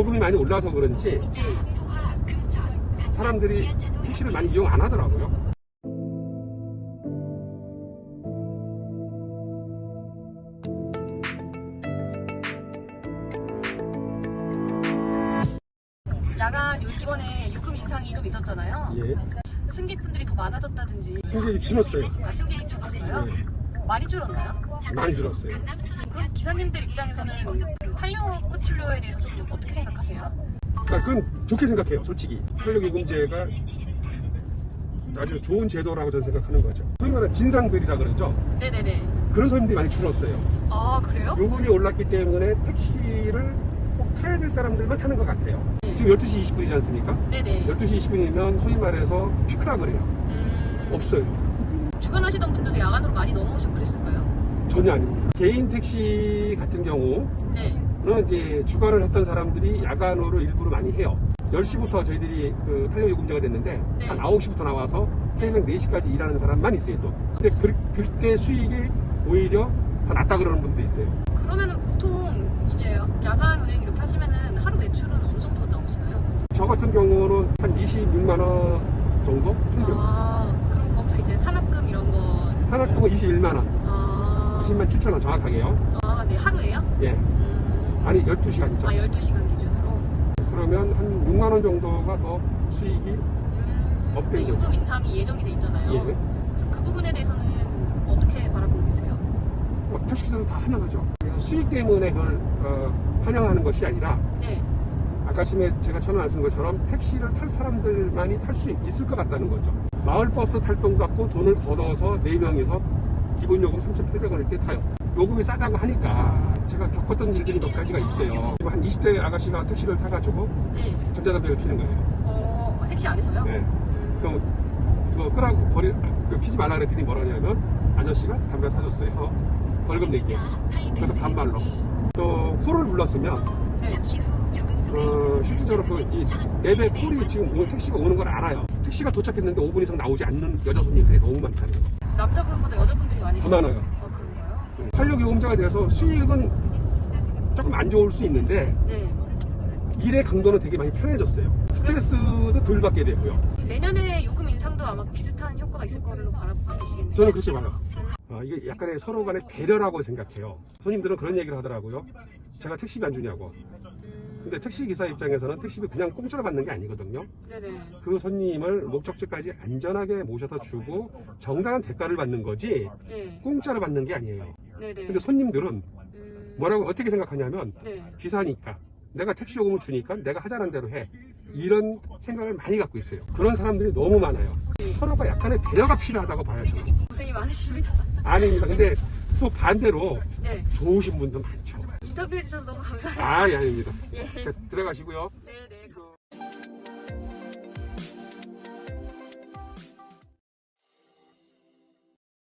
요금이 많이 올라서 그런지 네. 사람들이 택시를 많이 이용 안 하더라고요. 야간 요- 이번에 요금 인상이 좀 있었잖아요. 예. 승객분들이 더 많아졌다든지 승객이 줄었어요. 아, 승객이 줄었어요? 예. 많이 줄었나요? 많이 줄었어요. 그럼 기사님들 입장에서는 그 탄력 호출료에 대해서 좀 어떻게 생각하세요? 아, 그건 좋게 생각해요, 솔직히. 탄력요금제가 아주 좋은 제도라고 저는 생각하는 거죠. 소위 말하는 진상들이라 그러죠. 네네네. 그런 사람들이 많이 줄었어요. 아 그래요? 요금이 올랐기 때문에 택시를 꼭 타야 될 사람들만 타는 것 같아요. 지금 12시 20분이지 않습니까? 네네. 12시 20분이면 소위 말해서 피크라 그래요. 음, 없어요. 주간하시던 분들도 야간으로 많이 넘어오시고 그랬을까요? 전혀 아닙니다. 개인 택시 같은 경우는 네. 이제 주간을 했던 사람들이 야간으로 일부러 많이 해요. 10시부터 저희들이 그 탄력 요금제가 됐는데 네. 한 9시부터 나와서 새벽 4시까지 일하는 사람만 있어요 또. 근데 그, 그때 수익이 오히려 더 낮다 그러는 분도 있어요. 그러면은 보통 이제 야간 운행 이렇게 하시면은 하루 매출은 어느 정도 나오시나요? 저 같은 경우는 한 26만 원 정도? 평균. 아 그럼 거기서 이제 산업금 이런 거 산악금은 21만 원, 아, 20만 7천 원 정확하게요. 아, 네 하루에요? 예. 음, 아니 12시간이죠. 아 12시간 기준으로 그러면 한 6만 원 정도가 더 수익이 음, 업된 거죠. 요금 인상이 예정이 돼 있잖아요 예. 그래서 그 부분에 대해서는 어떻게 바라보고 계세요? 뭐 택시들은 다 환영하죠. 수익 때문에 그걸 어, 환영하는 것이 아니라 네. 아까 심에 제가 전화 안 쓴 것처럼 택시를 탈 사람들만이 탈 수 있을 것 같다는 거죠. 마을버스 탈돈 갖고 돈을 걷어서 4명이서 기본 요금 3,800원 이렇게 타요. 요금이 싸다고 하니까 제가 겪었던 일들이 몇 가지가 있어요. 한 20대 아가씨가 택시를 타가지고 네. 전자담배를 피는 거예요. 어, 택시 안에서요? 네. 음, 그럼 그거 끄라고 버리 그 피지 말라 그랬더니 뭐라냐면 아저씨가 담배 사줬어요. 벌금 낼게. 그래서 반말로 또 코를 불렀으면 네. 어, 실질적으로 그, 이, 앱에 콜이 지금 오는 택시가 오는 걸 알아요. 택시가 도착했는데 5분 이상 나오지 않는 여자 손님들이 너무 많잖아요. 남자분보다 여자분들이 많이 더 많아요. 아 그런가요? 탄력요금제가 돼서 수익은 조금 안 좋을 수 있는데 네. 일의 강도는 되게 많이 편해졌어요. 스트레스도 덜 받게 되고요. 내년에 요금 인상도 아마 비슷한 효과가 있을 거로 바라보고 계시겠네요. 저는 그렇게 봐요. 아, 이게 약간의 서로 간의 배려라고 생각해요. 손님들은 그런 얘기를 하더라고요. 제가 택시비 안 주냐고. 음, 근데 택시 기사 입장에서는 택시비 그냥 공짜로 받는 게 아니거든요. 네네. 그 손님을 목적지까지 안전하게 모셔다 주고 정당한 대가를 받는 거지 네. 공짜로 받는 게 아니에요. 네네. 근데 손님들은 음, 뭐라고 어떻게 생각하냐면 네. 기사니까 내가 택시 요금을 주니까 내가 하자는 대로 해. 이런 생각을 많이 갖고 있어요. 그런 사람들이 너무 많아요. 서로가 약간의 배려가 필요하다고 저는. 고생이 많으십니다. 아닙니다. 근데 또 반대로 네. 좋으신 분도 많죠. 인터뷰해 주셔서 너무 감사해요. 아, 예, 아닙니다. 예. 자, 들어가시고요.